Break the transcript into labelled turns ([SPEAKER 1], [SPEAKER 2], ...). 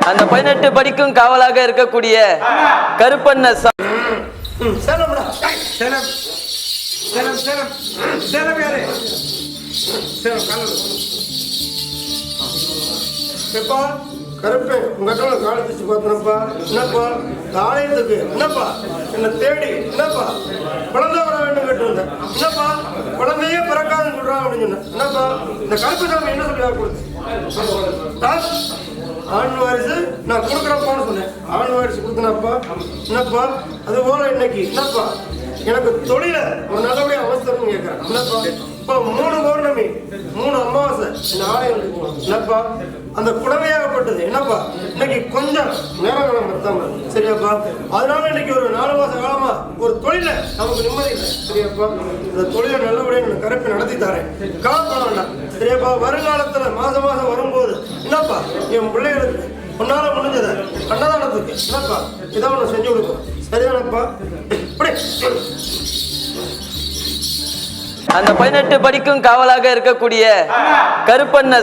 [SPEAKER 1] அந்த பதினெட்டு படிக்கும் காவலாக இருக்கக்கூடிய கருப்பண்ண சா-
[SPEAKER 2] ம், சேலம்டா சேலம் சேலம் சேலம் சேலம் யாரு சேலம் கலர் எப்பா கருப்பு உங்க கடவுளை காலை பிடிச்சு பார்த்தனப்பா. என்னப்பா? ஆலயத்துக்கு என்னப்பா? என்னை தேடி. என்னப்பா? குழந்தை வர வேண்டும் கேட்டு வந்தேன். என்னப்பா? குழந்தையே பிறக்காதுன்னு சொல்றான் அப்படின்னு சொன்னேன். என்னப்பா? இந்த கருப்பு சாமி என்ன சொல்லி கொடுத்து? ஆண் வாரிசு நான் கொடுக்குறப்பான்னு சொன்னேன். ஆண் வாரிசு கொடுத்தனப்பா? என்னப்பா? அது போல இன்னைக்கு. என்னப்பா? எனக்கு தொழில ஒரு நல்லபடியா அவசரம் கேட்கறேன் என்னப்பா? இப்போ மூணு பௌர்ணமி மூணு அமாவாசை இந்த ஆலயம் என்னப்பா? அந்த குடமையாகப்பட்டது என்னப்பா? இன்னைக்கு கொஞ்சம் நேரம் காலம் பத்தாம சரியாப்பா? அதனால இன்னைக்கு ஒரு நாலு மாச காலமா ஒரு தொழில நமக்கு நிம்மதி இல்லை. சரியாப்பா? இந்த தொழிலை நல்லபடியாக எனக்கு நடத்தி தரேன். கவலைப்பட வேண்டாம். சரியாப்பா? வருங்காலத்துல மாசம் மாசம் வரும் என் பிள்ளைகளுக்கு உன்னால முடிஞ்சத அன்னதானத்துக்கு என்னப்பா? இதான் ஒன்று செஞ்சு கொடுக்கும் சரிதானப்பா? இப்படி
[SPEAKER 1] அந்த பதினெட்டு படிக்கும் காவலாக இருக்கக்கூடிய கருப்பண்ண